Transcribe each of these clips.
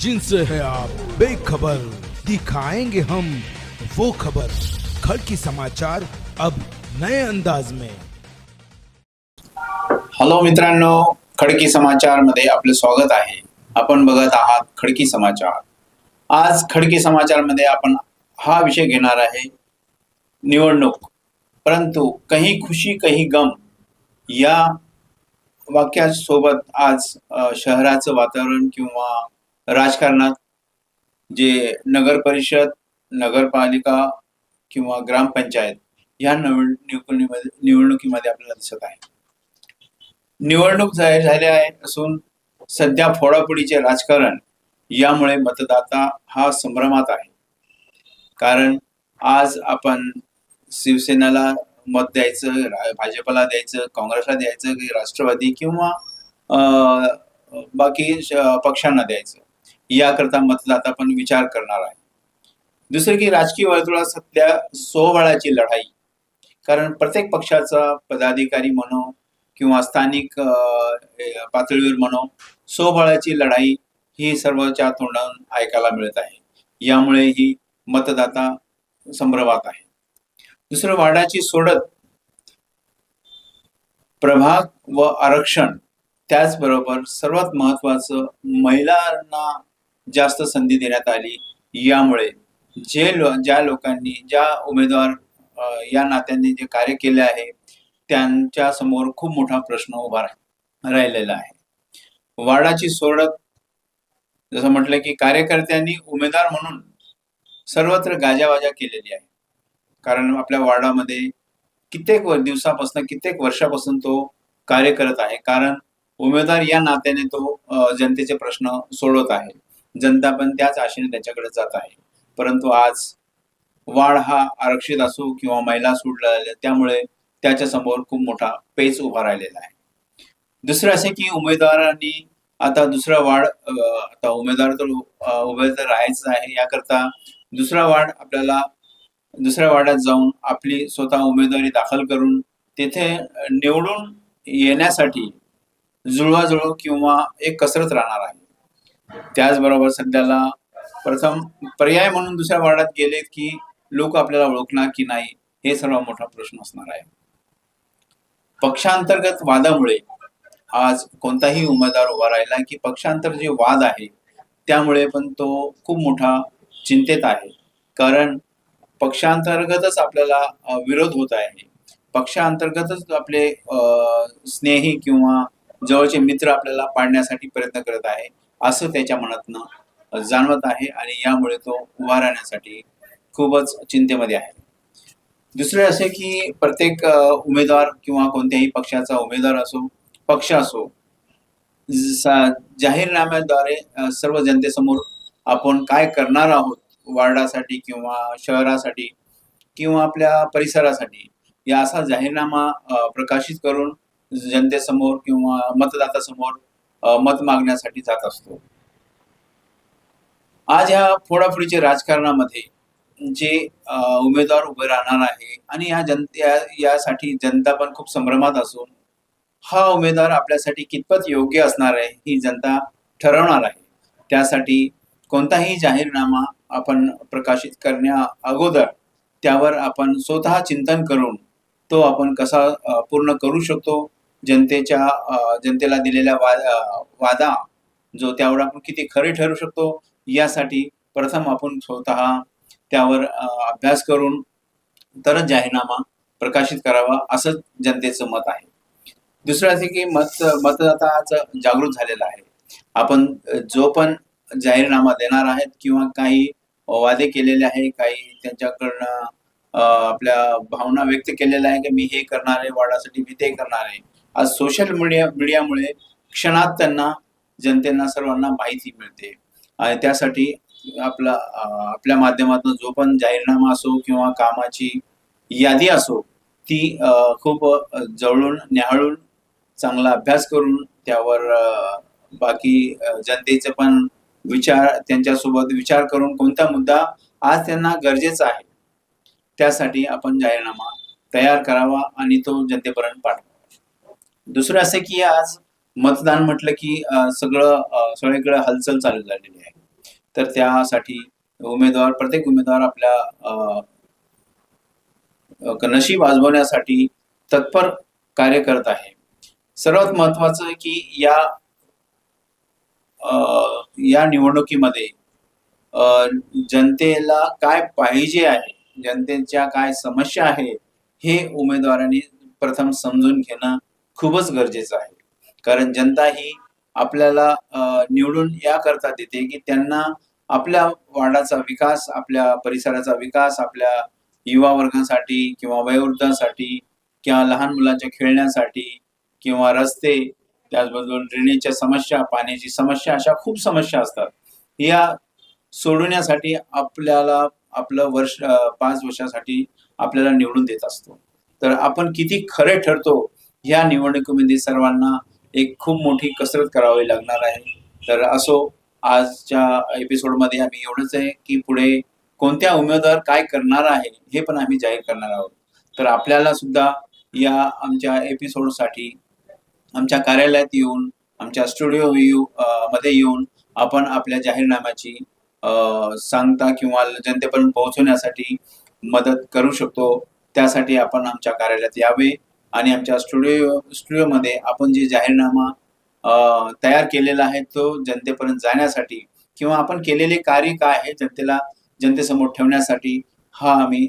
जिनसे है आप बेखबर दिखाएंगे हम वो खबर। खड़की समाचार अब नए अंदाज में। हॅलो मित्रांनो खडकी समाचारमध्ये आपले स्वागत आहे. आपण बघत आहात खडकी समाचार. आज खडकी समाचारमध्ये आपण हा विषय घेणार आहे निवडणूक. परंतु कहीं खुशी कहीं गम या वाक्यासोबत आज शहराचं वातावरण किंवा राजकारणात जे नगर परिषद नगरपालिका किंवा ग्रामपंचायत या निवडणुकीमध्ये निवडणुकीमध्ये आपल्याला दिसत आहे. निवडणूक जाहीर झाली आहे असून सध्या फोडाफोडीचे राजकारण यामुळे मतदाता हा संभ्रमात आहे. कारण आज आपण शिवसेनेला मत द्यायचं भाजपला द्यायचं काँग्रेसला द्यायचं राष्ट्रवादी किंवा अं, बाकी पक्षांना द्यायचं. याकरता मतदाता पण विचार करणार आहे. दुसरं की राजकीय वर्तुळात सध्या सोहळ्याची लढाई. कारण प्रत्येक पक्षाचा पदाधिकारी म्हणो किंवा स्थानिक पातळीवर म्हणो सोबळाची लढाई ही सर्वच्या तोंडावरून ऐकायला मिळत आहे. यामुळे ही मतदाता संभ्रमात आहे. दुसरं वाडाची सोडत प्रभाग व आरक्षण त्याचबरोबर सर्वात महत्वाचं महिलांना जास्त संधी देण्यात आली. यामुळे जे लो ज्या लोकांनी ज्या उमेदवार या नात्यांनी जे कार्य केले आहे त्यांच्यासमोर खूप मोठा प्रश्न उभा राहिलेला आहे. वाडाची सोडत जसं म्हटलं की कार्यकर्त्यांनी उमेदवार म्हणून सर्वत्र गाजावाजा केलेली आहे. कारण आपल्या वार्डामध्ये कित्येक वर- दिवसापासून कित्येक वर्षापासून तो कार्य करत आहे. कारण उमेदवार या नात्याने तो जनतेचे प्रश्न सोडवत आहे. जनता पण त्याच आशेने त्याच्याकडे जात आहे. परंतु आज वाढ हा आरक्षित असो किंवा महिला सोडला त्यामुळे त्याच्यासमोर खूप मोठा पेच उभा राहिलेला आहे. दुसरं असे की उमेदवारांनी आता दुसरा वाढ आता उमेदवार तर उभे तर राहायचं आहे. याकरता दुसरा वाढ आपल्याला दुसऱ्या वाड्यात जाऊन आपली स्वतः उमेदवारी दाखल करून तेथे निवडून येण्यासाठी जुळवाजुळव किंवा एक कसरत राहणार आहे. त्याचबरोबर सध्याला प्रथम पर्याय म्हणून दुसऱ्या वार्डात गेलेत की लोक आपल्याला ओळखणार की नाही हे सर्वात मोठा प्रश्न असणार आहे. पक्षांतर्गत वादामुळे आज कोणताही उमेदवार उभा राहिला की पक्षांतर जे वाद आहे त्यामुळे पण तो खूप मोठा चिंतेत आहे. कारण पक्षांतर्गतच आपल्याला विरोध होत आहे. पक्षांतर्गतच आपले स्नेही किंवा जवळचे मित्र आपल्याला पाडण्यासाठी प्रयत्न करत आहे. असं त्याच्या मनातनं जाणवत आहे आणि यामुळे तो उभा राहण्यासाठी खूपच चिंतेमध्ये आहे. दुसरे असे की प्रत्येक उमेदवार किंवा कोणत्याही पक्षाचा उमेदवार असो पक्ष असो जाहीरनाम्याद्वारे सर्व जनतेसमोर आपण काय करणार आहोत वार्डासाठी किंवा शहरासाठी किंवा आपल्या परिसरासाठी या असा जाहीरनामा प्रकाशित करून जनतेसमोर किंवा मतदातासमोर मत मागण्यासाठी जात असतो. आज ह्या फोडाफोडीच्या राजकारणामध्ये जे उमेदवार उभे राहणार आहे आणि ह्या जनते यासाठी जनता पण खूप संभ्रमात असून हा उमेदवार आपल्यासाठी कितपत योग्य असणार आहे ही जनता ठरवणार आहे. त्यासाठी कोणताही जाहीरनामा आपण प्रकाशित करण्या अगोदर त्यावर आपण स्वतः चिंतन करून तो आपण कसा पूर्ण करू शकतो जनतेच्या जनतेला दिलेल्या वा वादा जो त्यावर आपण किती खरे ठरू शकतो यासाठी प्रथम आपण स्वतः त्यावर अभ्यास करून तरच जाहीरनामा प्रकाशित करावा असं जनतेचं मत आहे. दुसरं असे की मत मतदाता आज जागृत झालेला आहे. आपण जो पण जाहीरनामा देणार आहेत किंवा काही वादे केलेले आहे काही त्यांच्याकडनं आपल्या भावना व्यक्त केलेल्या आहे की मी हे करणार आहे वाडासाठी मी ते करणार आहे आज सोशल मीडिया मीडियामुळे क्षणात त्यांना जनतेना सर्वांना माहिती मिळते. आणि त्यासाठी आपला आपल्या माध्यमातून जो पण जाहीरनामा असो किंवा कामाची यादी असो ती खूप जवळून न्याहाळून चांगला अभ्यास करून त्यावर बाकी जनतेचे पण विचार त्यांच्यासोबत विचार करून कोणता मुद्दा आज त्यांना गरजेचा आहे त्यासाठी आपण जाहीरनामा तयार करावा आणि तो जनतेपर्यंत पाठवा. दुसरं असं की आज मतदान म्हटलं की सगळं सगळीकडे हालचाल चालू झालेली आहे. तर त्यासाठी उमेदवार प्रत्येक उमेदवार आपल्या नशीब वाजवण्यासाठी तत्पर कार्य करत आहे. सर्वात महत्वाचं की या अ, या निवडणुकीमध्ये जनतेला काय पाहिजे आहे जनतेच्या काय समस्या आहे हे उमेदवारांनी प्रथम समजून घेणं खूपच गरजेचं आहे. कारण जनता ही आपल्याला निवडून निवडून याकरता देते की त्यांना आपल्या वार्डाचा विकास आपल्या परिसराचा विकास आपल्या युवा वर्गासाठी किंवा वयोवृद्धांसाठी किंवा लहान मुलांच्या खेळण्यासाठी किंवा रस्ते त्याचबरोबर ड्रेनेजच्या समस्या पाण्याची समस्या अशा खूप समस्या असतात. या सोडवण्यासाठी आपल्याला आपलं वर्ष पाच वर्षासाठी आपल्याला निवडून देत असतो. तर आपण किती खरे ठरतो या निवडणुकीमध्ये सर्वांना एक खूप मोठी कसरत करावी लागणार आहे. तर असो आजच्या एपिसोडमध्ये आम्ही एवढंच आहे की पुढे कोणत्या उमेदवार काय करणार आहे हे पण आम्ही जाहीर करणार आहोत. तर आपल्याला सुद्धा या आमच्या एपिसोडसाठी आमच्या कार्यालयात येऊन आमच्या स्टुडिओ येऊ मध्ये येऊन आपण आपल्या जाहीरनाम्याची सांगता किंवा जनतेपर्यंत पोहोचवण्यासाठी मदत करू शकतो. त्यासाठी आपण आमच्या कार्यालयात यावे. आणि आमच्या स्टुडिओ स्टुडिओमध्ये आपण जे जाहीरनामा अ, तयार केलेला आहे तो जनतेपर्यंत जाण्यासाठी किंवा आपण केलेले कार्य काय आहे जनतेला जनतेसमोर ठेवण्यासाठी हा आम्ही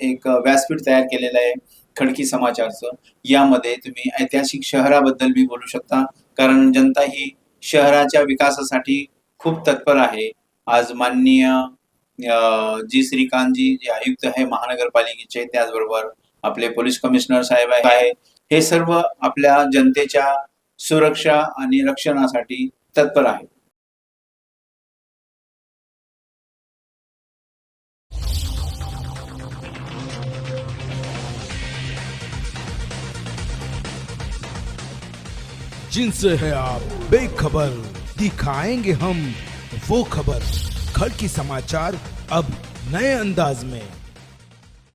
एक व्यासपीठ तयार केलेलं आहे खडकी समाचारचं. यामध्ये तुम्ही ऐतिहासिक शहराबद्दल मी बोलू शकता. कारण जनता ही शहराच्या विकासासाठी खूप तत्पर आहे. आज माननीय अ, जी श्रीकांतजी जे आयुक्त आहे महानगरपालिकेचे त्याचबरोबर आपले पोलीस कमिशनर साहेब आहे. हे सर्व आपल्या जनतेच्या सुरक्षा आणि रक्षणासाठी तत्पर आहे. जिनसे है आप बेखबर, दिखाएँगे हम वो खबर। खड़की समाचार अब नए अंदाज में।